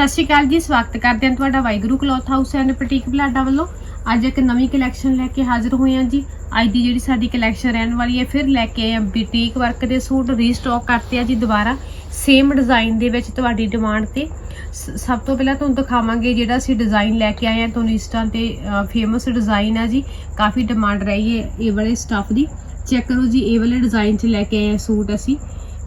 ਸਤਿ ਸ਼੍ਰੀ ਅਕਾਲ ਜੀ, ਸਵਾਗਤ ਕਰਦੇ ਹਾਂ ਤੁਹਾਡਾ Waheguru cloth house and boutique Balada ਵੱਲੋਂ। ਅੱਜ ਇੱਕ ਨਵੀਂ ਕਲੈਕਸ਼ਨ ਲੈ ਕੇ ਹਾਜ਼ਰ ਹੋਏ ਹਾਂ ਜੀ। ਅੱਜ ਦੀ ਜਿਹੜੀ ਸਾਡੀ ਕਲੈਕਸ਼ਨ ਰਹਿਣ ਵਾਲੀ ਹੈ, ਫਿਰ ਲੈ ਕੇ ਆਏ ਹਾਂ ਬੁਟੀਕ ਵਰਕ ਦੇ ਸੂਟ ਰੀਸਟਾਕ ਕਰਤੇ ਆ ਜੀ ਦੁਬਾਰਾ। ਸੇਮ ਡਿਜ਼ਾਈਨ ਦੇ ਵਿੱਚ ਤੁਹਾਡੀ ਡਿਮਾਂਡ ਤੇ। ਸਭ ਤੋਂ ਪਹਿਲਾਂ ਤੁਹਾਨੂੰ ਦਿਖਾਵਾਂਗੇ ਜਿਹੜਾ ਅਸੀਂ ਡਿਜ਼ਾਈਨ ਲੈ ਕੇ ਆਏ ਹਾਂ। ਤੁਹਾਨੂੰ ਇੰਸਟਾ ਤੇ ਫੇਮਸ ਡਿਜ਼ਾਈਨ ਆ ਜੀ। ਕਾਫੀ ਡਿਮਾਂਡ ਰਹੀ ਹੈ ਇਹ ਵਾਲੇ ਸਟੱਫ ਦੀ। ਚੈੱਕ ਕਰੋ ਜੀ, ਇਹ ਵਾਲੇ ਡਿਜ਼ਾਈਨ 'ਚ ਲੈ ਕੇ ਆਏ ਹਾਂ ਸੂਟ ਅਸੀਂ।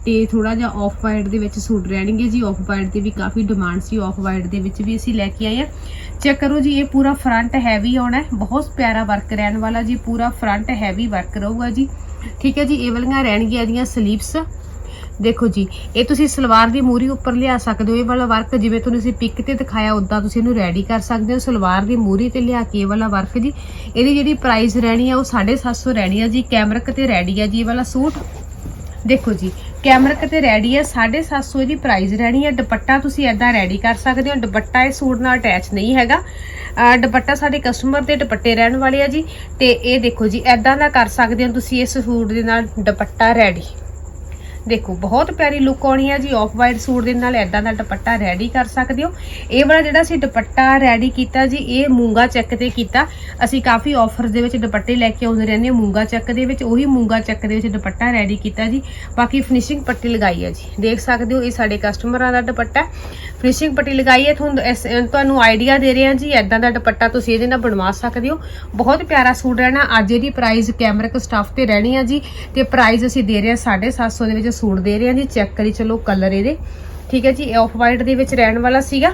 ਤੇ ਥੋੜਾ ਜਿਹਾ ਆਫ ਵਾਈਟ ਦੇ ਵਿੱਚ ਸੂਟ ਰਹਿਣਗੇ ਜੀ। ਆਫ ਵਾਈਟ ਦੇ ਵੀ ਕਾਫੀ ਡਿਮਾਂਡ ਸੀ ਆਫ ਵਾਈਟ ਦੇ ਵਿੱਚ ਵੀ ਅਸੀਂ ਲੈ ਕੇ ਆਏ ਆ ਚੈੱਕ ਕਰੋ ਜੀ, ਇਹ ਪੂਰਾ ਫਰੰਟ ਹੈਵੀ ਆਉਣਾ ਹੈ। ਬਹੁਤ ਪਿਆਰਾ ਵਰਕ ਰਹਿਣ ਵਾਲਾ ਜੀ, ਪੂਰਾ ਫਰੰਟ ਹੈਵੀ ਵਰਕ ਰਹੂਗਾ ਜੀ। ਠੀਕ ਹੈ ਜੀ, ਇਹ ਵਾਲੀਆਂ ਰਹਿਣਗੀਆਂ ਇਹਦੀਆਂ ਸਲੀਵਸ ਦੇਖੋ ਜੀ, ਇਹ ਤੁਸੀਂ ਸਲਵਾਰ ਦੀ ਮੂਰੀ ਉੱਪਰ ਲਿਆ ਸਕਦੇ ਹੋ, ਇਹ ਵਾਲਾ ਵਰਕ ਜਿਵੇਂ ਤੁਹਾਨੂੰ ਅਸੀਂ ਪਿਕ ਤੇ ਦਿਖਾਇਆ ਉਦਾਂ ਤੁਸੀਂ ਇਹਨੂੰ ਰੈਡੀ ਕਰ ਸਕਦੇ ਹੋ। ਸਲਵਾਰ ਦੀ ਮੂਰੀ ਤੇ ਲਿਆ ਕੇ ਇਹ ਵਾਲਾ ਵਰਕ ਜੀ। ਇਹਦੀ ਜਿਹੜੀ ਪ੍ਰਾਈਸ ਰਹਿਣੀ ਆ, ਉਹ 750 ਰਹਿਣੀ ਆ ਜੀ। ਕੈਮਰਕ ਤੇ ਰੈਡੀ ਆ ਜੀ ਇਹ ਵਾਲਾ ਸੂਟ। ਦੇਖੋ ਜੀ ਕੈਮਰਕ ਤੇ ਰੈਡੀ ਹੈ 750 ਇਹਦੀ ਪ੍ਰਾਈਸ ਰਹਿਣੀ ਹੈ ਦੁਪੱਟਾ ਤੁਸੀਂ ਐਦਾਂ ਰੈਡੀ ਕਰ ਸਕਦੇ ਹੋ। ਦੁਪੱਟਾ ਇਹ ਸੂਟ ਨਾਲ ਅਟੈਚ ਨਹੀਂ ਹੈਗਾ। ਦੁਪੱਟਾ ਸਾਡੇ ਕਸਟਮਰ ਦੇ ਦੁਪੱਟੇ ਰਹਿਣ ਵਾਲੇ ਆ ਜੀ। ਤੇ ਇਹ ਦੇਖੋ ਜੀ ਐਦਾਂ ਦਾ ਕਰ ਸਕਦੇ ਹੋ ਤੁਸੀਂ ਇਸ ਸੂਟ ਦੇ ਨਾਲ ਦੁਪੱਟਾ ਰੈਡੀ ਦੇਖੋ, ਬਹੁਤ ਪਿਆਰੀ ਲੁੱਕ ਆਉਣੀ ਹੈ ਜੀ ਆਫ ਵਾਈਟ ਸੂਟ ਦੇ ਨਾਲ ਐਦਾਂ ਦਾ ਦੁਪੱਟਾ ਰੈਡੀ ਕਰ ਸਕਦੇ ਹੋ। ਇਹ ਵਾਲਾ ਜਿਹੜਾ ਅਸੀਂ ਦੁਪੱਟਾ ਰੈਡੀ ਕੀਤਾ ਜੀ, ਇਹ ਮੂੰਗਾ ਚੱਕ ਤੇ ਕੀਤਾ। ਅਸੀਂ ਕਾਫੀ ਆਫਰ ਦੇ ਵਿੱਚ ਦੁਪੱਟੇ ਲੈ ਕੇ ਆਉਂਦੇ ਰਹਿੰਦੇ ਹਾਂ, ਮੂੰਗਾ ਚੱਕ ਦੇ ਵਿੱਚ, ਉਹੀ ਮੂੰਗਾ ਚੱਕ ਦੇ ਵਿੱਚ ਦੁਪੱਟਾ ਰੈਡੀ ਕੀਤਾ ਜੀ। ਬਾਕੀ ਫਿਨਿਸ਼ਿੰਗ ਪੱਟੀ ਲਗਾਈ ਹੈ ਜੀ। ਦੇਖ ਸਕਦੇ ਹੋ, ਇਹ ਸਾਡੇ ਕਸਟਮਰਾਂ ਦਾ ਦੁਪੱਟਾ ਫਿਨਿਸ਼ਿੰਗ ਪੱਟੀ ਲਗਾਈ ਹੈ, ਤੁਹਾਨੂੰ ਇਸ- ਤੁਹਾਨੂੰ ਆਈਡੀਆ ਦੇ ਰਹੇ ਹਾਂ ਜੀ ਐਦਾਂ ਦਾ ਦੁਪੱਟਾ ਤੁਸੀਂ ਇਹਦੇ ਨਾਲ ਬਣਵਾ ਸਕਦੇ ਹੋ। ਬਹੁਤ ਪਿਆਰਾ ਸੂਟ ਰਹਿਣਾ, ਅੱਜ ਇਹਦੀ ਪ੍ਰਾਈਸ ਕੈਮਰਿਕ ਸਟਾਫ ਤੇ ਰਹਿਣੀ ਆ ਜੀ। ਤੇ ਪ੍ਰਾਈਸ ਅਸੀਂ ਦੇ ਰਹੇ ਹਾਂ 750 ਦੇ ਵਿੱਚ ਸੂਟ ਦੇ ਰਹੇ ਹਾਂ ਜੀ ਚੈੱਕ ਕਰੀ, ਚਲੋ ਕਲਰ ਇਹਦੇ। ਠੀਕ ਹੈ ਜੀ ਆਫ ਵਾਈਟ ਦੇ ਵਿੱਚ ਰਹਿਣ ਵਾਲਾ ਸੀਗਾ।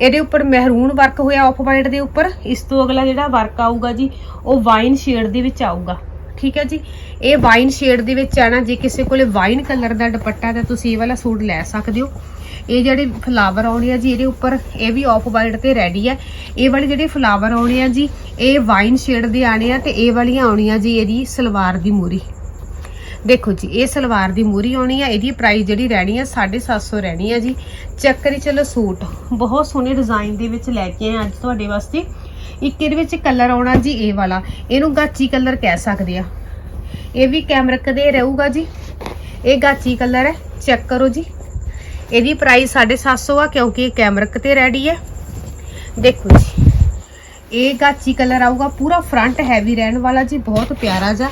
ਇਹਦੇ ਉੱਪਰ ਮਹਿਰੂਨ ਵਰਕ ਹੋਇਆ ਆਫ ਵਾਈਟ ਦੇ ਉੱਪਰ। ਇਸ ਤੋਂ ਅਗਲਾ ਜਿਹੜਾ ਵਰਕ ਆਊਗਾ ਜੀ, ਉਹ ਵਾਈਨ ਸ਼ੇਡ ਦੇ ਵਿੱਚ ਆਊਗਾ। ਠੀਕ ਹੈ ਜੀ, ਇਹ ਵਾਈਨ ਸ਼ੇਡ ਦੇ ਵਿੱਚ ਆਣਾ, ਜੇ ਕਿਸੇ ਕੋਲੇ ਵਾਈਨ ਕਲਰ ਦਾ ਦੁਪੱਟਾ ਤਾਂ ਤੁਸੀਂ ਇਹ ਵਾਲਾ ਸੂਟ ਲੈ ਸਕਦੇ ਹੋ। ਇਹ ਜਿਹੜੇ ਫਲਾਵਰ ਆਉਣੇ ਆ ਜੀ, ਇਹਦੇ ਉੱਪਰ ਇਹ ਵੀ ਆਫ ਵਾਈਟ ਤੇ ਰੈਡੀ ਹੈ ਇਹ ਵਾਲੇ ਜਿਹੜੇ ਫਲਾਵਰ ਆਉਣੇ ਆ ਜੀ, ਇਹ ਵਾਈਨ ਸ਼ੇਡ ਦੇ ਆਣੇ ਆ ਤੇ ਇਹ ਵਾਲੀਆਂ ਆਉਣੀਆਂ ਜੀ ਇਹਦੀ ਸਲਵਾਰ ਦੀ ਮੂਰੀ। ਦੇਖੋ ਜੀ, ਇਹ ਸਲਵਾਰ ਦੀ ਮੂਰੀ ਆਉਣੀ ਆ, ਇਹਦੀ ਪ੍ਰਾਈਸ ਜਿਹੜੀ ਰਹਿਣੀ ਆ 750 ਰਹਿਣੀ ਆ ਜੀ। ਚੈੱਕ ਕਰੀ ਚਲੋ ਸੂਟ। ਬਹੁਤ ਸੋਹਣੇ ਡਿਜ਼ਾਈਨ ਦੇ ਵਿੱਚ ਲੈ ਕੇ ਆਏ ਅੱਜ ਤੁਹਾਡੇ ਵਾਸਤੇ। ਇੱਕ ਇਹਦੇ ਵਿੱਚ ਕਲਰ ਆਉਣਾ ਜੀ ਇਹ ਵਾਲਾ। ਇਹਨੂੰ ਗਾਚੀ ਕਲਰ ਕਹਿ ਸਕਦੇ ਆ। ਇਹ ਵੀ ਕੈਮਰਕ ਦੇ ਰਹੂਗਾ ਜੀ। ਇਹ ਗਾਚੀ ਕਲਰ ਹੈ, ਚੈੱਕ ਕਰੋ ਜੀ। ਇਹਦੀ ਪ੍ਰਾਈਸ 750 ਆ, ਕਿਉਂਕਿ ਇਹ ਕੈਮਰਕ ਤੇ ਰੈਡੀ ਹੈ ਦੇਖੋ ਜੀ, ਇਹ ਗਾਚੀ ਕਲਰ ਆਊਗਾ, ਪੂਰਾ ਫਰੰਟ ਹੈਵੀ ਰਹਿਣ ਵਾਲਾ ਜੀ, ਬਹੁਤ ਪਿਆਰਾ ਜਿਹਾ।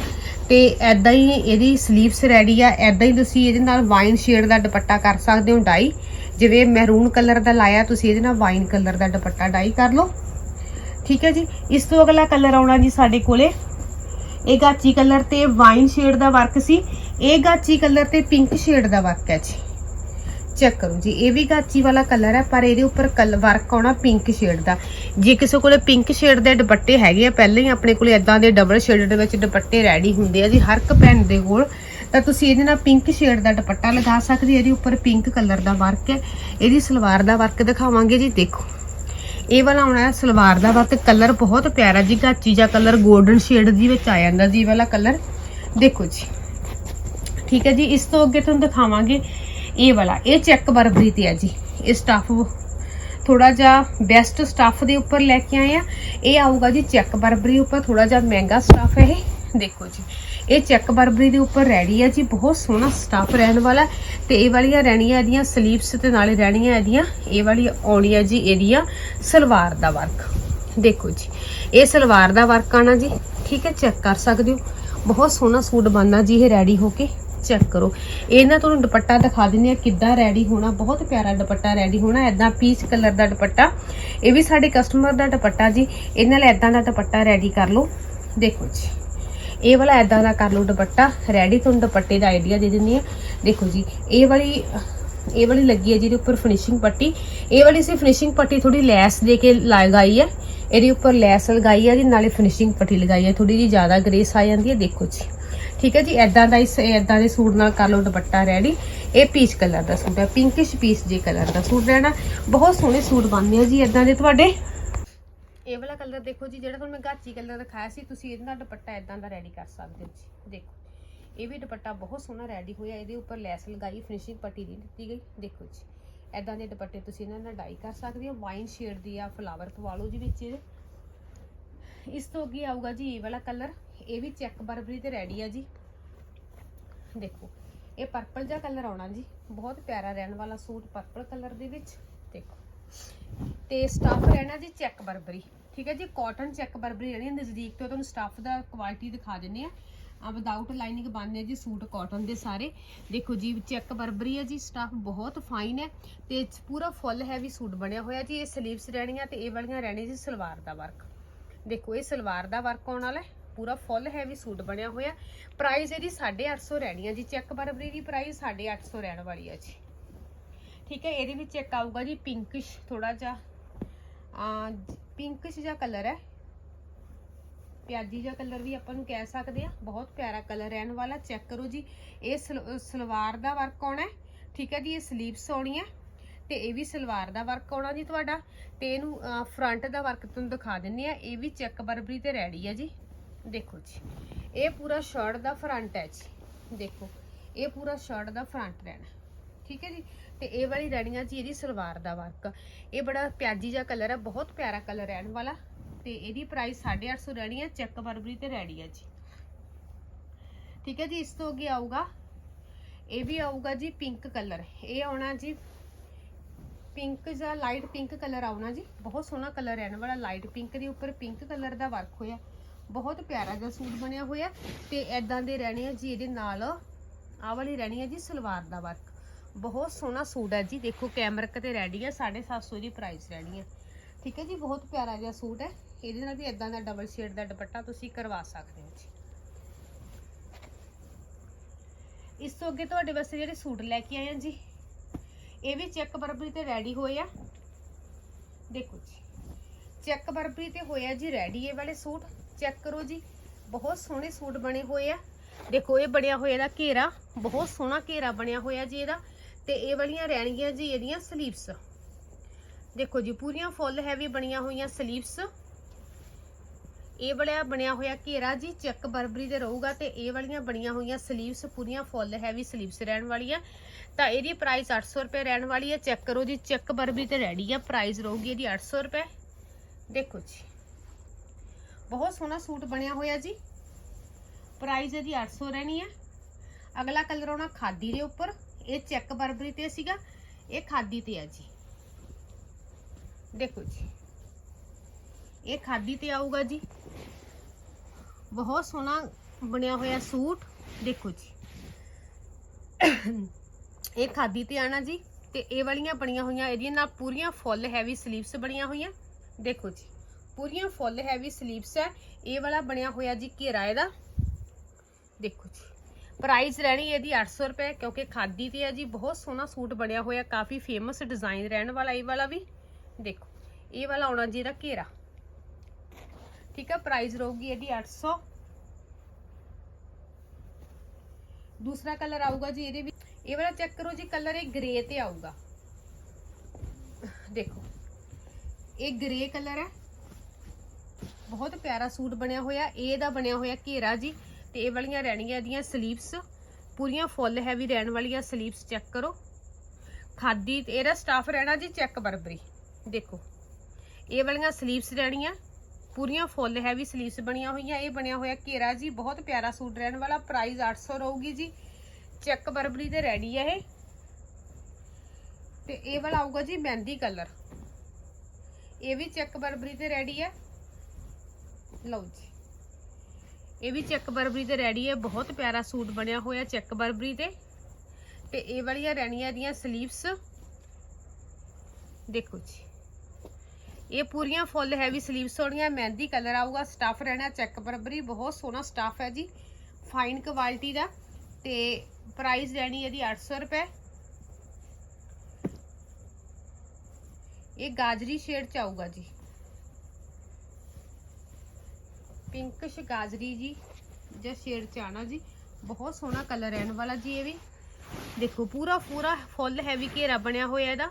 ਤੇ ਐਦਾਂ ਹੀ ਇਹਦੀ ਸਲੀਵਸ ਰੈਡੀ ਆ। ਐਦਾਂ ਹੀ ਤੁਸੀਂ ਇਹਦੇ ਨਾਲ ਵਾਈਨ ਸ਼ੇਡ ਦਾ ਦੁਪੱਟਾ ਕਰ ਸਕਦੇ ਹੋ ਡਾਈ ਜਿਵੇਂ ਮਹਿਰੂਨ ਕਲਰ ਦਾ ਲਾਇਆ, ਤੁਸੀਂ ਇਹਦੇ ਨਾਲ ਵਾਈਨ ਕਲਰ ਦਾ ਦੁਪੱਟਾ ਡਾਈ ਕਰ ਲਓ। ਠੀਕ ਹੈ ਜੀ? ਇਸ ਤੋਂ ਅਗਲਾ ਕਲਰ ਆਉਣਾ ਜੀ ਸਾਡੇ ਕੋਲੇ। ਇਹ ਗਾਚੀ ਕਲਰ ਤੇ ਵਾਈਨ ਸ਼ੇਡ ਦਾ ਵਰਕ ਸੀ। ਇਹ ਗਾਚੀ ਕਲਰ ਤੇ ਪਿੰਕ ਸ਼ੇਡ ਦਾ ਵਰਕ ਹੈ ਜੀ। ਚੈੱਕ ਕਰੋ ਜੀ। ਇਹ ਵੀ ਗਾਚੀ ਵਾਲਾ ਕਲਰ ਹੈ, ਪਰ ਇਹਦੇ ਉੱਪਰ ਕਲ, ਵਰਕ ਆਉਣਾ ਪਿੰਕ ਸ਼ੇਡ ਦਾ। ਜੇ ਕਿਸੇ ਕੋਲੇ ਪਿੰਕ ਸ਼ੇਡ ਦੇ ਦੁਪੱਟੇ ਹੈਗੇ ਆ, ਪਹਿਲਾਂ ਹੀ ਆਪਣੇ ਕੋਲੇ ਇਦਾਂ ਦੇ ਡਬਲ ਸ਼ੇਡ ਦੇ ਵਿੱਚ ਦੁਪੱਟੇ ਰੈਡੀ ਹੁੰਦੇ ਆ ਜੀ, ਹਰ ਇੱਕ ਭੈਣ ਦੇ ਕੋਲ, ਤਾਂ ਤੁਸੀਂ ਇਹਦੇ ਨਾਲ ਪਿੰਕ ਸ਼ੇਡ ਦਾ ਦੁਪੱਟਾ ਲਗਾ ਸਕਦੇ ਇਹਦੇ ਉੱਪਰ ਪਿੰਕ ਕਲਰ ਦਾ ਵਰਕ ਹੈ। ਇਹਦੀ ਸਲਵਾਰ ਦਾ ਵਰਕ ਦਿਖਾਵਾਂਗੇ ਜੀ, ਦੇਖੋ। ਇਹ ਵਾਲਾ ਆਉਣਾ ਹੈ, ਸਲਵਾਰ ਦਾ ਵਰਕ ਕਲਰ ਬਹੁਤ ਪਿਆਰਾ ਜੀ, ਗਾਚੀ ਜਾਂ ਕਲਰ 골ਡਨ ਸ਼ੇਡ ਦੀ ਵਿੱਚ ਆ ਜਾਂਦਾ ਜੀ ਇਹ ਵਾਲਾ ਕਲਰ ਦੇਖੋ ਜੀ। ਠੀਕ ਹੈ ਜੀ, ਇਸ ਤੋਂ ਅੱਗੇ ਤੁਹਾਨੂੰ ਦਿਖਾਵਾਂਗੇ ਇਹ ਵਾਲਾ, ਇਹ ਚੈੱਕ ਬਰਬਰੀ ਤੇ ਹੈ ਜੀ। ਇਹ ਸਟਫ ਥੋੜਾ ਜਿਹਾ ਬੈਸਟ ਸਟਫ ਦੇ ਉੱਪਰ ਲੈ ਕੇ ਆਏ ਆ। ਇਹ ਆਊਗਾ ਜੀ ਚੈੱਕ ਬਰਬਰੀ ਉੱਪਰ ਥੋੜਾ ਜਿਹਾ ਮਹਿੰਗਾ ਸਟਫ ਹੈ ਇਹ। ਦੇਖੋ ਜੀ, ਇਹ ਚੈੱਕ ਬਰਬਰੀ ਦੇ ਉੱਪਰ ਰੈਡੀ ਹੈ ਜੀ, ਬਹੁਤ ਸੋਹਣਾ ਸਟਫ ਰਹਿਣ ਵਾਲਾ ਤੇ ਇਹ ਵਾਲੀਆਂ ਰਹਿਣੀਆਂ ਇਹਦੀਆਂ ਸਲੀਵਸ ਤੇ ਨਾਲੇ ਰਹਿਣੀਆਂ ਇਹਦੀਆਂ, ਇਹ ਵਾਲੀ ਆਉਣੀ ਹੈ ਜੀ ਇਹਦੀਆਂ ਸਲਵਾਰ ਦਾ ਵਰਕ ਦੇਖੋ ਜੀ, ਇਹ ਸਲਵਾਰ ਦਾ ਵਰਕ ਆਣਾ ਜੀ, ਠੀਕ ਹੈ ਚੈੱਕ ਕਰ ਸਕਦੇ ਹੋ। ਬਹੁਤ ਸੋਹਣਾ ਸੂਟ ਬਣਨਾ ਜੀ ਇਹ ਰੈਡੀ ਹੋ ਕੇ। ਚੈੱਕ ਕਰੋ। ਇਹ ਨਾ ਤੁਹਾਨੂੰ ਦੁਪੱਟਾ ਦਿਖਾ ਦਿੰਦੇ ਆ ਕਿੱਦਾਂ ਰੈਡੀ ਹੋਣਾ। ਬਹੁਤ ਪਿਆਰਾ ਦੁਪੱਟਾ ਰੈਡੀ ਹੋਣਾ। ਐਦਾਂ ਪੀਚ ਕਲਰ ਦਾ ਦੁਪੱਟਾ। ਇਹ ਵੀ ਸਾਡੇ ਕਸਟਮਰ ਦਾ ਦੁਪੱਟਾ ਜੀ। ਇਹ ਨਾਲ ਐਦਾਂ ਦਾ ਦੁਪੱਟਾ ਰੈਡੀ ਕਰ ਲਓ। ਦੇਖੋ ਜੀ। ਇਹ ਵਾਲਾ ਐਦਾਂ ਦਾ ਕਰ ਲਓ ਦੁਪੱਟਾ। ਰੈਡੀ ਤੁਹਾਨੂੰ ਦੁਪੱਟੇ ਦਾ ਆਈਡੀਆ ਦੇ ਦਿੰਦੀ ਆ ਦੇਖੋ ਜੀ, ਇਹ ਵਾਲੀ ਇਹ ਵਾਲੀ ਲੱਗੀ ਹੈ ਜਿਹਦੇ ਉੱਪਰ ਫਿਨਿਸ਼ਿੰਗ ਪੱਟੀ। ਇਹ ਵਾਲੀ ਸੀ ਫਿਨਿਸ਼ਿੰਗ ਪੱਟੀ ਥੋੜੀ ਲੈਸ ਦੇ ਕੇ ਲਗਾਈ ਹੈ। ਇਹਦੇ ਉੱਪਰ ਲੈਸ ਲਗਾਈ ਹੈ ਜੀ, ਨਾਲੇ ਫਿਨਿਸ਼ਿੰਗ ਪੱਟੀ ਲਗਾਈ ਹੈ। ਥੋੜੀ ਜੀ ਜ਼ਿਆਦਾ ਗ੍ਰੇਸ ਆ ਜਾਂਦੀ ਹੈ। ਦੇਖੋ ਜੀ। ਠੀਕ ਹੈ ਜੀ ਐਦਾਂ ਦਾ ਇਸ ਐਦਾਂ ਦੇ ਸੂਟ ਨਾਲ ਕਰ ਲਓ ਦੁਪੱਟਾ ਰੈਡੀ ਇਹ ਪੀਚ ਕਲਰ ਦਾ ਸੂਟ ਹੈ ਪਿੰਕਿਸ਼ ਪੀਚ ਜੇ ਕਲਰ ਦਾ ਸੂਟ ਰਹਿਣਾ। ਬਹੁਤ ਸੋਹਣੇ ਸੂਟ ਬਣਦੇ ਆ ਜੀ ਐਦਾਂ ਦੇ ਤੁਹਾਡੇ। ਇਹ ਵਾਲਾ ਕਲਰ ਦੇਖੋ ਜੀ, ਜਿਹੜਾ ਤੁਹਾਨੂੰ ਮੈਂ ਗਾਚੀ ਕਲਰ ਦਿਖਾਇਆ ਸੀ, ਤੁਸੀਂ ਇਹਦੇ ਨਾਲ ਦੁਪੱਟਾ ਐਦਾਂ ਦਾ ਰੈਡੀ ਕਰ ਸਕਦੇ ਹੋ ਜੀ। ਦੇਖੋ, ਇਹ ਵੀ ਦੁਪੱਟਾ ਬਹੁਤ ਸੋਹਣਾ ਰੈਡੀ ਹੋਇਆ, ਇਹਦੇ ਉੱਪਰ ਲੈਸ ਲਗਾਈ ਫਿਨਿਸ਼ਿੰਗ ਪੱਟੀ ਦੀ ਦਿੱਤੀ ਗਈ। ਦੇਖੋ ਜੀ ਐਦਾਂ ਦੇ ਦੁਪੱਟੇ ਤੁਸੀਂ ਇਹਨਾਂ ਨਾਲ ਡਾਈ ਕਰ ਸਕਦੇ ਹੋ। ਵਾਈਨ ਸ਼ੇਡ ਦੀ ਆ ਫਲਾਵਰ ਪਵਾ ਲਓ ਜੀ ਵਿੱਚ। ਇਸ ਤੋਂ ਅੱਗੇ ਆਊਗਾ ਜੀ ਇਹ ਵਾਲਾ ਕਲਰ ਇਹ ਵੀ ਚੈੱਕ ਬਰਬਰੀ ਤੇ ਰੈਡੀ ਆ ਜੀ। ਦੇਖੋ, ਇਹ ਪਰਪਲ ਜਿਹਾ ਕਲਰ ਆਉਣਾ ਜੀ। ਬਹੁਤ ਪਿਆਰਾ ਰਹਿਣ ਵਾਲਾ ਸੂਟ ਪਰਪਲ ਕਲਰ ਦੇ ਵਿੱਚ। ਦੇਖੋ। ਤੇ ਸਟਾਫ ਰਹਿਣਾ ਜੀ ਚੈੱਕ ਬਰਬਰੀ। ਠੀਕ ਹੈ ਜੀ ਕਾਟਨ ਚੈੱਕ ਬਰਬਰੀ ਰਹਿਣੀ ਨਜ਼ਦੀਕ ਤੋਂ ਤੁਹਾਨੂੰ ਸਟਾਫ ਦਾ ਕੁਆਲਿਟੀ ਦਿਖਾ ਦਿੰਨੇ ਆ ਆ ਵਿਦਆਊਟ ਲਾਈਨਿੰਗ ਬਣਨੇ ਜੀ ਸੂਟ ਕਾਟਨ ਦੇ ਸਾਰੇ। ਦੇਖੋ ਜੀ ਚੈੱਕ ਬਰਬਰੀ ਹੈ ਜੀ। ਸਟਾਫ ਬਹੁਤ ਫਾਈਨ ਹੈ। ਤੇ ਪੂਰਾ ਫੁੱਲ ਹੈਵੀ ਸੂਟ ਬਣਿਆ ਹੋਇਆ ਜੀ। ਇਹ ਸਲੀਵਸ ਰਹਿਣੀਆਂ ਤੇ ਇਹ ਵਾਲੀਆਂ ਰਹਿਣੀ ਜੀ ਸਲਵਾਰ ਦਾ ਵਰਕ ਦੇਖੋ, ਇਹ ਸਲਵਾਰ ਦਾ ਵਰਕ ਆਉਣ ਵਾਲਾ ਪੂਰਾ ਫੁੱਲ ਹੈਵੀ ਸੂਟ ਬਣਿਆ ਹੋਇਆ। ਪ੍ਰਾਈਸ ਇਹਦੀ 850 ਰਹਿਣੀ ਹੈ ਜੀ। ਚੈੱਕ ਬਰਬਰੀ ਦੀ ਪ੍ਰਾਈਸ 850 ਰਹਿਣ ਵਾਲੀ ਹੈ ਜੀ। ਠੀਕ ਹੈ, ਇਹਦੇ ਵਿੱਚ ਇੱਕ ਆਊਗਾ ਜੀ ਪਿੰਕਿਸ਼ ਥੋੜਾ ਜਿਹਾ। ਆ ਪਿੰਕਿਸ਼ ਜਿਹਾ ਕਲਰ ਹੈ। ਪਿਆਜੀ ਜਿਹਾ ਕਲਰ ਵੀ ਆਪਾਂ ਨੂੰ ਕਹਿ ਸਕਦੇ ਆ। ਬਹੁਤ ਪਿਆਰਾ ਕਲਰ ਰਹਿਣ ਵਾਲਾ ਚੈੱਕ ਕਰੋ ਜੀ। ਇਹ ਸਲ- ਸਲਵਾਰ ਦਾ ਵਰਕ ਆਉਣਾ ਠੀਕ ਹੈ ਜੀ, ਇਹ ਸਲੀਵਸ ਆਉਣੀ ਹੈ। ਤੇ ਇਹ ਵੀ ਸਲਵਾਰ ਦਾ ਵਰਕ ਆਉਣਾ ਜੀ ਤੁਹਾਡਾ। ਤੇ ਇਹਨੂੰ ਫਰੰਟ ਦਾ ਵਰਕ ਤੁਹਾਨੂੰ ਦਿਖਾ ਦਿੰਨੇ ਆ। ਇਹ ਵੀ ਚੈੱਕ ਬਰਬਰੀ ਤੇ ਰੈਡੀ ਹੈ ਜੀ। ਦੇਖੋ ਜੀ, ਇਹ ਪੂਰਾ ਸ਼ਰਟ ਦਾ ਫਰੰਟ ਹੈ ਜੀ, ਦੇਖੋ, ਇਹ ਪੂਰਾ ਸ਼ਰਟ ਦਾ ਫਰੰਟ ਰਹਿਣਾ, ਠੀਕ ਹੈ ਜੀ, ਤੇ ਇਹ ਵਾਲੀ ਰਹਿਣੀ ਆ ਜੀ ਇਹਦੀ ਸਲਵਾਰ ਦਾ ਵਰਕ ਇਹ ਬੜਾ ਪਿਆਜੀ ਜਿਹਾ ਕਲਰ ਹੈ, ਬਹੁਤ ਪਿਆਰਾ ਕਲਰ ਰਹਿਣ ਵਾਲਾ, ਤੇ ਇਹਦੀ ਪ੍ਰਾਈਸ 850 ਰਹਿਣੀ ਹੈ, ਚੈੱਕ ਬਰਬਰੀ ਤੇ ਰੈਡੀ ਹੈ ਜੀ। ਠੀਕ ਹੈ ਜੀ, ਇਸ ਤੋਂ ਅੱਗੇ ਆਊਗਾ, ਇਹ ਵੀ ਆਊਗਾ ਜੀ ਪਿੰਕ ਕਲਰ ਇਹ ਆਉਣਾ ਜੀ ਪਿੰਕ ਜਾਂ ਲਾਈਟ ਪਿੰਕ ਕਲਰ ਆਉਣਾ ਜੀ, ਬਹੁਤ ਸੋਹਣਾ ਕਲਰ ਰਹਿਣ ਵਾਲਾ ਲਾਈਟ ਪਿੰਕ ਦੇ ਉੱਪਰ ਪਿੰਕ ਕਲਰ ਦਾ ਵਰਕ ਹੋਇਆ। ਬਹੁਤ ਪਿਆਰਾ ਜਿਹਾ ਸੂਟ ਬਣਿਆ ਹੋਇਆ ਤੇ ਐਦਾਂ ਦੇ ਰਹਿਣੇ ਆ ਜੀ ਇਹਦੇ ਨਾਲ। ਆਹ ਵਾਲੀ ਰਹਿਣੀ ਹੈ ਜੀ ਸਲਵਾਰ ਦਾ ਵਰਕ। ਬਹੁਤ ਸੋਹਣਾ ਸੂਟ ਹੈ ਜੀ। ਦੇਖੋ ਕੈਮਰਕ ਤੇ ਰੈਡੀ ਹੈ 750 ਦੀ ਪ੍ਰਾਈਸ ਰਹਿਣੀ ਹੈ ਠੀਕ ਹੈ ਜੀ, ਬਹੁਤ ਪਿਆਰਾ ਜਿਹਾ ਸੂਟ ਹੈ। ਇਹਦੇ ਨਾਲ ਵੀ ਐਦਾਂ ਦਾ ਡਬਲ ਸ਼ੇਡ ਦਾ ਦੁਪੱਟਾ ਤੁਸੀਂ ਕਰਵਾ ਸਕਦੇ ਹੋ ਜੀ। ਇਸ ਤੋਂ ਅੱਗੇ ਤੁਹਾਡੇ ਵਾਸਤੇ ਜਿਹੜੇ ਸੂਟ ਲੈ ਕੇ ਆਏ ਆ ਜੀ, ਇਹ ਵੀ ਚੈੱਕ ਬਰਬਰੀ ਤੇ ਰੈਡੀ ਹੋਏ ਆ। ਦੇਖੋ ਜੀ, ਚੈੱਕ ਬਰਬਰੀ ਤੇ ਹੋਇਆ ਜੀ ਰੈਡੀ ਇਹ ਵਾਲੇ ਸੂਟ। ਚੈੱਕ ਕਰੋ ਜੀ। ਬਹੁਤ ਸੋਹਣੇ ਸੂਟ ਬਣੇ ਹੋਏ ਆ। ਦੇਖੋ, ਇਹ ਬਣਿਆ ਹੋਇਆ ਇਹਦਾ ਘੇਰਾ। ਬਹੁਤ ਸੋਹਣਾ ਘੇਰਾ ਬਣਿਆ ਹੋਇਆ ਜੀ ਇਹਦਾ। ਤੇ ਇਹ ਵਾਲੀਆਂ ਰਹਿਣਗੀਆਂ ਜੀ ਇਹਦੀਆਂ ਸਲੀਵਸ। ਦੇਖੋ ਜੀ, ਪੂਰੀਆਂ ਫੁੱਲ ਹੈਵੀ ਬਣੀਆਂ ਹੋਈਆਂ ਸਲੀਵਸ। ਇਹ ਵਾਲਾ ਬਣਿਆ ਹੋਇਆ ਘੇਰਾ ਜੀ, ਚੈੱਕ ਬਰਬਰੀ ਦੇ ਰਹੂਗਾ ਤੇ ਇਹ ਵਾਲੀਆਂ ਬਣੀਆਂ ਹੋਈਆਂ ਸਲੀਵਸ, ਪੂਰੀਆਂ ਫੁੱਲ ਹੈਵੀ ਸਲੀਵਸ ਰਹਿਣ ਵਾਲੀਆਂ। ਤਾਂ ਇਹਦੀ ਪ੍ਰਾਈਸ 800 ਰੁਪਏ ਰਹਿਣ ਵਾਲੀ ਹੈ ਚੈੱਕ ਕਰੋ ਜੀ, ਚੈੱਕ ਬਰਬਰੀ ਤੇ ਰੈਡੀ ਹੈ ਪ੍ਰਾਈਸ ਰਹੂਗੀ ਇਹਦੀ 800 ਰੁਪਏ। ਦੇਖੋ ਜੀ। ਬਹੁਤ ਸੋਹਣਾ ਸੂਟ ਬਣਿਆ ਹੋਇਆ ਜੀ। ਪ੍ਰਾਈਸ ਇਹਦੀ 800 ਰਹਿਣੀ ਹੈ ਅਗਲਾ ਕਲਰ ਆਉਣਾ ਖਾਦੀ ਦੇ ਉੱਪਰ। ਇਹ ਚੈੱਕ ਬਰਬਰੀ ਤੇ ਸੀਗਾ। ਇਹ ਖਾਦੀ ਤੇ ਹੈ ਜੀ। ਦੇਖੋ ਜੀ। ਇਹ ਖਾਦੀ ਤੇ ਆਊਗਾ ਜੀ। ਬਹੁਤ ਸੋਹਣਾ ਬਣਿਆ ਹੋਇਆ ਸੂਟ। ਦੇਖੋ ਜੀ। ਇਹ ਖਾਦੀ ਤੇ ਆਣਾ ਜੀ। ਤੇ ਇਹ ਵਾਲੀਆਂ ਬਣੀਆਂ ਹੋਈਆਂ। ਇਹਦੀਆਂ ਨਾਲ ਪੂਰੀਆਂ ਫੁੱਲ ਹੈਵੀ ਸਲੀਵਸ ਬਣੀਆਂ ਹੋਈਆਂ। ਦੇਖੋ ਜੀ। ਪੂਰੀਆਂ ਫੁੱਲ ਹੈਵੀ ਸਲੀਵਸ ਹੈ। ਇਹ ਵਾਲਾ ਬਣਿਆ ਹੋਇਆ ਜੀ ਘੇਰਾ ਇਹਦਾ। ਦੇਖੋ ਜੀ ਪ੍ਰਾਈਸ ਰਹਿਣੀ ਇਹਦੀ 800 ਰੁਪਏ, ਕਿਉਂਕਿ ਖਾਦੀ ਤੇ ਹੈ ਜੀ, ਬਹੁਤ ਸੋਹਣਾ ਸੂਟ ਬਣਿਆ ਹੋਇਆ, ਕਾਫੀ ਫੇਮਸ ਡਿਜ਼ਾਈਨ ਰਹਿਣ ਵਾਲਾ ਇਹ ਵਾਲਾ ਵੀ। ਦੇਖੋ, ਇਹ ਵਾਲਾ ਆਉਣਾ ਜੀ ਇਹਦਾ ਘੇਰਾ। ਠੀਕ ਹੈ ਪ੍ਰਾਈਸ ਰਹੂਗੀ ਇਹਦੀ 800 ਦੂਸਰਾ ਕਲਰ ਆਊਗਾ ਜੀ ਇਹਦੇ ਵਿੱਚ ਇਹ ਵਾਲਾ ਚੈੱਕ ਕਰੋ ਜੀ ਕਲਰ ਇਹ ਗ੍ਰੇ ਤੇ ਆਊਗਾ। ਦੇਖੋ, ਇਹ ਗ੍ਰੇ ਕਲਰ ਹੈ। ਬਹੁਤ ਪਿਆਰਾ ਸੂਟ ਬਣਿਆ ਹੋਇਆ, ਇਹ ਦਾ ਬਣਿਆ ਹੋਇਆ ਘੇਰਾ ਜੀ, ਤੇ ਇਹ ਵਾਲੀਆਂ ਰਹਿਣਗੀਆਂ ਇਹਦੀਆਂ ਸਲੀਵਸ ਪੂਰੀਆਂ ਫੁੱਲ ਹੈਵੀ ਰਹਿਣ ਵਾਲੀਆਂ ਸਲੀਵਸ ਚੈੱਕ ਕਰੋ। ਖਾਦੀ ਤੇ ਇਹਦਾ ਸਟਾਫ ਰਹਿਣਾ ਜੀ ਚੈੱਕ ਬਰਬਰੀ, ਦੇਖੋ। ਇਹ ਵਾਲੀਆਂ ਸਲੀਵਸ ਰਹਿਣੀਆਂ, ਪੂਰੀਆਂ ਫੁੱਲ ਹੈਵੀ ਸਲੀਵਸ ਬਣੀਆਂ ਹੋਈਆਂ, ਇਹ ਬਣਿਆ ਹੋਇਆ ਘੇਰਾ ਜੀ, ਬਹੁਤ ਪਿਆਰਾ ਸੂਟ ਰਹਿਣ ਵਾਲਾ ਪ੍ਰਾਈਸ 800 ਰਹੂਗੀ ਜੀ। ਚੈੱਕ ਬਰਬਰੀ ਤੇ ਰੈਡੀ ਹੈ ਇਹ। ਤੇ ਇਹ ਵਾਲਾ ਆਊਗਾ ਜੀ ਮਹਿੰਦੀ ਕਲਰ ਇਹ ਵੀ ਚੈੱਕ ਬਰਬਰੀ ਤੇ ਰੈਡੀ ਹੈ ਲਓ ਜੀ। ਇਹ ਵੀ ਚੈੱਕ ਬਰਬਰੀ ਤੇ ਰੈਡੀ ਹੈ, ਬਹੁਤ ਪਿਆਰਾ ਸੂਟ ਬਣਿਆ ਹੋਇਆ ਚੈੱਕ ਬਰਬਰੀ ਤੇ। ਤੇ ਇਹ ਵਾਲੀਆਂ ਰਹਿਣੀਆਂ ਦੀਆਂ ਸਲੀਵਸ। ਦੇਖੋ ਜੀ। ਇਹ ਪੂਰੀਆਂ ਫੁੱਲ ਹੈਵੀ ਸਲੀਵਸ ਹੋਣੀਆਂ, ਮਹਿੰਦੀ ਕਲਰ ਆਊਗਾ ਸਟਾਫ ਰਹਿਣਾ, ਚੈੱਕ ਬਰਬਰੀ, ਬਹੁਤ ਸੋਹਣਾ ਸਟਾਫ ਹੈ ਜੀ। ਫਾਈਨ ਕੁਆਲਿਟੀ ਦਾ। ਤੇ ਪ੍ਰਾਈਸ ਰਹਿਣੀ ਇਹਦੀ 800 ਰੁਪਏ। ਇਹ ਗਾਜਰੀ ਸ਼ੇਡ ਚ ਆਊਗਾ ਜੀ। ਪਿੰਕਸ਼ ਗਾਜਰੀ ਜੀ, ਜਾਂ ਸ਼ੇਡ ਚ ਆਣਾ ਜੀ। ਬਹੁਤ ਸੋਹਣਾ ਕਲਰ ਰਹਿਣ ਵਾਲਾ ਜੀ ਇਹ ਵੀ। ਦੇਖੋ, ਪੂਰਾ ਪੂਰਾ ਫੁੱਲ ਹੈਵੀ ਘੇਰਾ ਬਣਿਆ ਹੋਇਆ ਇਹਦਾ।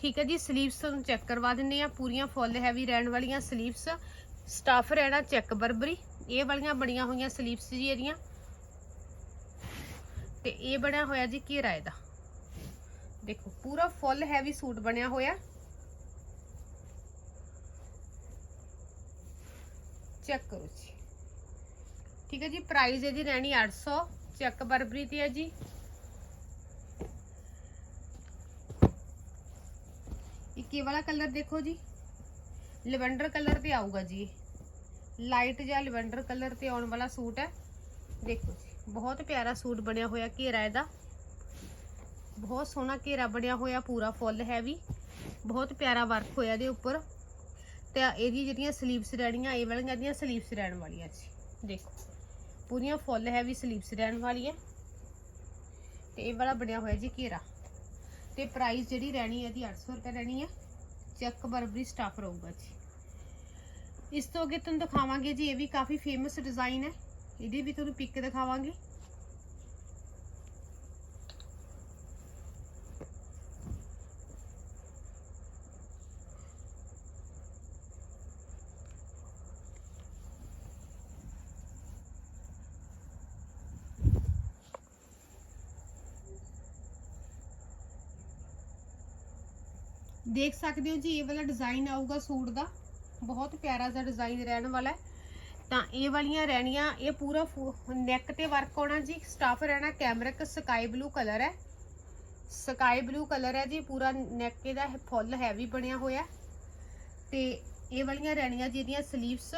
ਠੀਕ ਹੈ ਜੀ ਸਲੀਵਸ ਤੁਹਾਨੂੰ ਚੈੱਕ ਕਰਵਾ ਦਿੰਨੇ ਆ ਪੂਰੀਆਂ ਫੁੱਲ ਹੈਵੀ ਰਹਿਣ ਵਾਲੀਆਂ ਸਲੀਵਸ ਸਟਾਫ ਰਹਿਣਾ ਚੈੱਕ ਬਰਬਰੀ। ਇਹ ਵਾਲੀਆਂ ਬਣੀਆਂ ਹੋਈਆਂ ਸਲੀਵਸ ਜੀ ਇਹਦੀਆਂ। ਤੇ ਇਹ ਬਣਿਆ ਹੋਇਆ ਜੀ ਘੇਰਾ ਇਹਦਾ। ਦੇਖੋ, ਪੂਰਾ ਫੁੱਲ ਹੈਵੀ ਸੂਟ ਬਣਿਆ ਹੋਇਆ। ਚੈੱਕ ਕਰੋ ਜੀ। ਠੀਕ ਹੈ ਜੀ ਪ੍ਰਾਈਸ ਇਹਦੀ ਰਹਿਣੀ 800 ਚੈੱਕ ਬਰਬਰੀ ਤੇ ਹੈ ਜੀ। ਇੱਕ ਇਹ ਵਾਲਾ ਕਲਰ ਦੇਖੋ ਜੀ। ਲਵੈਂਡਰ ਕਲਰ ਤੇ ਆਊਗਾ ਜੀ। ਲਾਈਟ ਜਾਂ ਲਵੈਂਡਰ ਕਲਰ ਤੇ ਆਉਣ ਵਾਲਾ ਸੂਟ ਹੈ। ਦੇਖੋ ਜੀ, ਬਹੁਤ ਪਿਆਰਾ ਸੂਟ ਬਣਿਆ ਹੋਇਆ ਘੇਰਾ ਇਹਦਾ। ਬਹੁਤ ਸੋਹਣਾ ਘੇਰਾ ਬਣਿਆ ਹੋਇਆ, ਪੂਰਾ ਫੁੱਲ ਹੈਵੀ ਬਹੁਤ ਪਿਆਰਾ ਵਰਕ ਹੋਇਆ ਇਹਦੇ ਉੱਪਰ। ਤੇ ਇਹਦੀ ਜਿਹੜੀਆਂ ਸਲੀਵਸ ਰਹਿਣੀਆਂ, ਇਹ ਵਾਲੀਆਂ ਦੀਆਂ ਸਲੀਵਸ ਰਹਿਣ ਵਾਲੀਆਂ ਜੀ। ਦੇਖੋ, ਪੂਰੀਆਂ ਫੁੱਲ ਹੈਵੀ ਸਲੀਵਸ ਰਹਿਣ ਵਾਲੀਆਂ। ਤੇ ਇਹ ਵਾਲਾ ਬਣਿਆ ਹੋਇਆ ਜੀ ਘੇਰਾ। ਤੇ ਪ੍ਰਾਈਸ ਜਿਹੜੀ ਰਹਿਣੀ ਹੈ ਇਹਦੀ 800 ਰੁਪਏ ਰਹਿਣੀ ਹੈ ਚੈੱਕ ਬਰਬਰੀ ਸਟਾਫ ਰਹੂਗਾ ਜੀ। ਇਸ ਤੋਂ ਅੱਗੇ ਤੁਹਾਨੂੰ ਦਿਖਾਵਾਂਗੇ ਜੀ, ਇਹ ਵੀ ਕਾਫੀ ਫੇਮਸ ਡਿਜ਼ਾਈਨ ਹੈ। ਇਹਦੀ ਵੀ ਤੁਹਾਨੂੰ ਪਿਕ ਦਿਖਾਵਾਂਗੇ। ਦੇਖ ਸਕਦੇ ਹੋ ਜੀ, ਇਹ ਵਾਲਾ ਡਿਜ਼ਾਈਨ ਆਊਗਾ ਸੂਟ ਦਾ। ਬਹੁਤ ਪਿਆਰਾ ਜਿਹਾ ਡਿਜ਼ਾਈਨ ਰਹਿਣ ਵਾਲਾ ਹੈ। ਤਾਂ ਇਹ ਵਾਲੀਆਂ ਰਹਿਣੀਆਂ, ਇਹ ਪੂਰਾ ਨੈਕ ਤੇ ਵਰਕ ਆਉਣਾ ਜੀ ਸਟਾਫ ਰਹਿਣਾ ਕੈਮਰਿਕ ਸਕਾਈ ਬਲੂ ਕਲਰ ਹੈ। ਸਕਾਈ ਬਲੂ ਕਲਰ ਹੈ ਜੀ, ਪੂਰਾ ਨੈਕ ਇਹਦਾ ਫੁੱਲ ਹੈਵੀ ਬਣਿਆ ਹੋਇਆ ਤੇ ਇਹ ਵਾਲੀਆਂ ਰਹਿਣੀਆਂ ਜਿਹਦੀਆਂ ਸਲੀਵਸ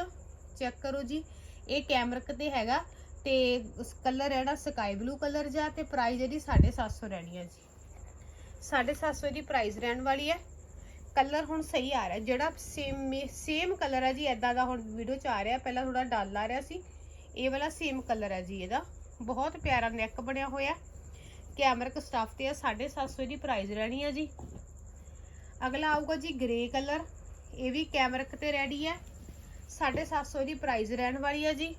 ਚੈੱਕ ਕਰੋ ਜੀ, ਇਹ ਕੈਮਰਿਕ ਤੇ ਹੈਗਾ। ਤੇ ਕਲਰ ਰਹਿਣਾ ਸਕਾਈ ਬਲੂ ਕਲਰ ਜਾ ਤੇ ਪ੍ਰਾਈਸ ਇਹਦੀ 750 ਰਹਿਣੀ ਹੈ ਜੀ। 750 ਦੀ ਪ੍ਰਾਈਸ ਰਹਿਣ ਵਾਲੀ ਹੈ। ਕਲਰ ਹੁਣ ਸਹੀ ਆ ਰਿਹਾ, ਜਿਹੜਾ ਸੇਮ ਸੇਮ ਕਲਰ ਹੈ ਜੀ ਐਦਾਂ ਦਾ ਹੁਣ ਵੀਡੀਓ ਚ ਆ ਰਿਹਾ, ਪਹਿਲਾਂ ਥੋੜਾ ਡਲ ਆ ਰਿਹਾ ਸੀ, ਇਹ ਵਾਲਾ ਸੇਮ ਕਲਰ ਹੈ ਜੀ ਇਹਦਾ, ਬਹੁਤ ਪਿਆਰਾ ਨੈਕ ਬਣਿਆ ਹੋਇਆ ਕੈਮਰਕ ਸਟਾਫ ਤੇ ਆ 750 ਦੀ ਪ੍ਰਾਈਸ ਰਹਿਣੀ ਆ ਜੀ। ਅਗਲਾ ਆਊਗਾ ਜੀ ਗ੍ਰੇ ਕਲਰ, ਇਹ ਵੀ ਕੈਮਰਕ ਤੇ ਰੈਡੀ ਹੈ 750 ਦੀ ਪ੍ਰਾਈਸ ਰਹਿਣ ਵਾਲੀ ਆ ਜੀ।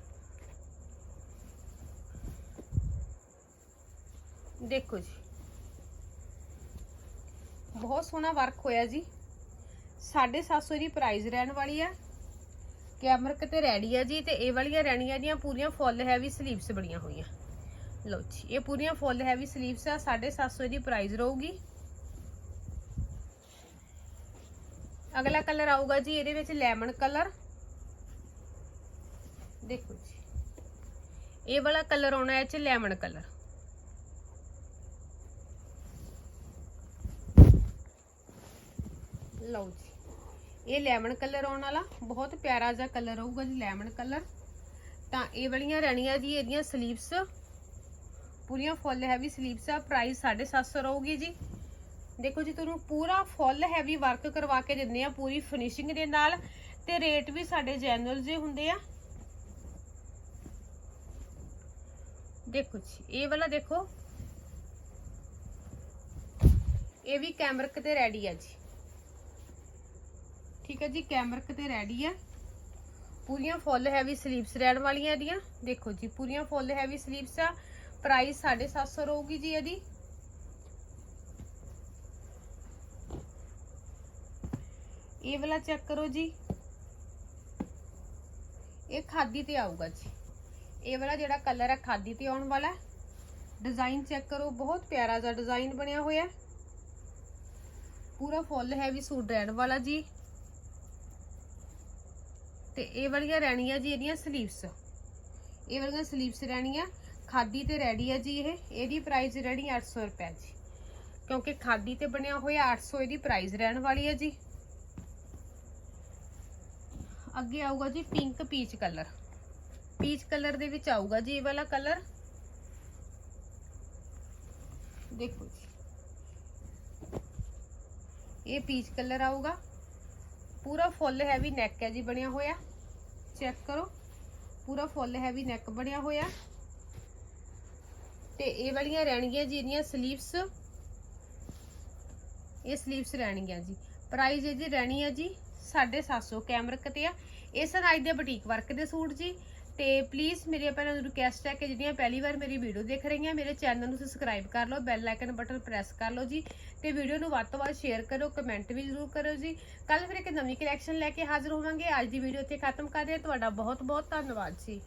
ਦੇਖੋ ਜੀ, ਬਹੁਤ ਸੋਹਣਾ ਵਰਕ ਹੋਇਆ ਜੀ। 750 ਦੀ ਪ੍ਰਾਈਸ ਰਹਿਣ ਵਾਲੀ ਆ। ਕੈਮਰਕ ਤੇ ਰੈਡੀ ਆ ਜੀ ਤੇ ਇਹ ਵਾਲੀਆਂ ਰਹਿਣੀਆਂ ਦੀਆਂ ਪੂਰੀਆਂ ਫੁੱਲ ਹੈਵੀ ਸਲੀਵਸ ਬਣੀਆਂ ਹੋਈਆਂ। ਲਓ ਜੀ, ਇਹ ਪੂਰੀਆਂ ਫੁੱਲ ਹੈਵੀ ਸਲੀਵਸ ਆ 750 ਦੀ ਪ੍ਰਾਈਸ ਰਹੂਗੀ। ਅਗਲਾ ਕਲਰ ਆਊਗਾ ਜੀ, ਇਹਦੇ ਵਿੱਚ ਲੈਮਨ ਕਲਰ ਦੇਖੋ ਜੀ, ਇਹ ਵਾਲਾ ਕਲਰ ਆਉਣਾ ਹੈ ਚ ਲੈਮਨ ਕਲਰ ਲਓ ਜੀ ਇਹ ਲੈਮਨ ਕਲਰ ਆਉਣ ਵਾਲਾ, ਬਹੁਤ ਪਿਆਰਾ ਜਿਹਾ ਕਲਰ ਆਊਗਾ ਜੀ, ਲੈਮਨ ਕਲਰ। ਤਾਂ ਇਹ ਵਾਲੀਆਂ ਰਹਿਣੀਆਂ ਜੀ, ਇਹਦੀਆਂ ਸਲੀਵਸ ਪੂਰੀਆਂ ਫੁੱਲ ਹੈਵੀ ਸਲੀਵਸ ਆ ਪ੍ਰਾਈਸ 750 ਰਹੂਗੀ ਜੀ। ਦੇਖੋ ਜੀ, ਤੁਹਾਨੂੰ ਪੂਰਾ ਫੁੱਲ ਹੈਵੀ ਵਰਕ ਕਰਵਾ ਕੇ ਦਿੰਦੇ ਆ, ਪੂਰੀ ਫਿਨਿਸ਼ਿੰਗ ਦੇ ਨਾਲ। ਤੇ ਰੇਟ ਵੀ ਸਾਡੇ ਜੈਨੂਅਲ ਜੇ ਹੁੰਦੇ ਆ। ਦੇਖੋ ਜੀ, ਇਹ ਵਾਲਾ ਦੇਖੋ। ਇਹ ਵੀ ਕੈਮਰਕ ਤੇ ਰੈਡੀ ਆ ਜੀ। ਠੀਕ ਹੈ ਜੀ ਕੈਮਰਕ ਤੇ ਰੈਡੀ ਆ। ਪੂਰੀਆਂ ਫੁੱਲ ਹੈਵੀ ਸਲੀਵਸ ਰਹਿਣ ਵਾਲੀਆਂ ਇਹਦੀਆਂ। ਦੇਖੋ ਜੀ, ਪੂਰੀਆਂ ਫੁੱਲ ਹੈਵੀ ਸਲੀਵਸ ਆ। ਪ੍ਰਾਈਸ 750 ਰਹੂਗੀ ਜੀ ਇਹਦੀ। ਇਹ ਵਾਲਾ ਚੈੱਕ ਕਰੋ ਜੀ। ਇਹ ਖਾਦੀ ਤੇ ਆਊਗਾ ਜੀ। ਇਹ ਵਾਲਾ ਜਿਹੜਾ ਕਲਰ ਹੈ ਖਾਦੀ ਤੇ ਆਉਣ ਵਾਲਾ। ਡਿਜ਼ਾਈਨ ਚੈੱਕ ਕਰੋ, ਬਹੁਤ ਪਿਆਰਾ ਜਿਹਾ ਡਿਜ਼ਾਈਨ ਬਣਿਆ ਹੋਇਆ। ਪੂਰਾ ਫੁੱਲ ਹੈਵੀ ਸੂਟ ਰਹਿਣ ਵਾਲਾ ਜੀ। ਤੇ ਇਹ ਵਾਲੀਆਂ ਰਹਿਣੀਆਂ ਜੀ ਇਹਦੀਆਂ ਸਲੀਵਸ ਇਹ ਵਾਲੀਆਂ ਸਲੀਵਸ ਰਹਿਣੀਆਂ, ਖਾਦੀ ਤੇ ਰੈਡੀ ਹੈ ਜੀ ਇਹ। ਇਹਦੀ ਪ੍ਰਾਈਸ ਰਹਿਣੀ 800 ਰੁਪਏ ਜੀ। ਕਿਉਂਕਿ ਖਾਦੀ ਤੇ ਬਣਿਆ ਹੋਇਆ 800 ਇਹਦੀ ਪ੍ਰਾਈਸ ਰਹਿਣ ਵਾਲੀ ਹੈ ਜੀ। ਅੱਗੇ ਆਊਗਾ ਜੀ pink peach colour peach colour ਦੇ ਵਿੱਚ ਆਊਗਾ ਜੀ ਇਹ ਵਾਲਾ ਕਲਰ ਦੇਖੋ ਜੀ। ਇਹ ਪੀਚ ਕਲਰ ਆਊਗਾ। ਪੂਰਾ ਫੁੱਲ ਹੈਵੀ ਨੈਕ ਹੈ ਜੀ, ਬਣਿਆ ਹੋਇਆ। ਚੈੱਕ ਕਰੋ। ਪੂਰਾ ਫੁੱਲ ਹੈਵੀ ਨੈਕ ਬਣਿਆ ਹੋਇਆ। ਤੇ ਇਹ ਵਾਲੀਆਂ ਰਹਿਣਗੀਆਂ ਜੀ ਇਹਦੀਆਂ ਸਲੀਵਸ ਇਹ ਸਲੀਵਸ ਰਹਿਣਗੀਆਂ ਜੀ। ਪ੍ਰਾਈਸ ਇਹਦੀ ਰਹਿਣੀ ਹੈ ਜੀ 750 ਕੈਮਰਕ ਤੇ ਆ। ਇਹ ਸਨ ਦੇ ਬੁਟੀਕ ਵਰਕ ਦੇ ਸੂਟ ਜੀ। ਤੇ ਪਲੀਜ਼ ਮੇਰੇ ਭੈਣਾਂ ਨੂੰ ਰਿਕੁਐਸਟ ਹੈ ਕਿ ਜਿਹੜੀਆਂ ਪਹਿਲੀ ਵਾਰ ਮੇਰੀ ਵੀਡੀਓ ਦੇਖ ਰਹੀਆਂ, ਮੇਰੇ ਚੈਨਲ ਨੂੰ ਸਬਸਕ੍ਰਾਈਬ ਕਰ ਲਓ ਬੈਲ ਆਈਕਨ ਬਟਨ ਪ੍ਰੈਸ ਕਰ ਲਓ ਜੀ ਤੇ ਵੀਡੀਓ ਨੂੰ ਵੱਧ ਤੋਂ ਵੱਧ ਸ਼ੇਅਰ ਕਰੋ ਕਮੈਂਟ ਵੀ ਜ਼ਰੂਰ ਕਰੋ ਜੀ। ਕੱਲ ਫਿਰ ਇੱਕ ਨਵੀਂ ਕਲੈਕਸ਼ਨ ਲੈ ਕੇ ਹਾਜ਼ਰ ਹੋਵਾਂਗੇ। ਅੱਜ ਦੀ ਵੀਡੀਓ ਇੱਥੇ ਖਤਮ ਕਰਦੇ ਹਾਂ। ਤੁਹਾਡਾ ਬਹੁਤ ਬਹੁਤ ਧੰਨਵਾਦ ਜੀ।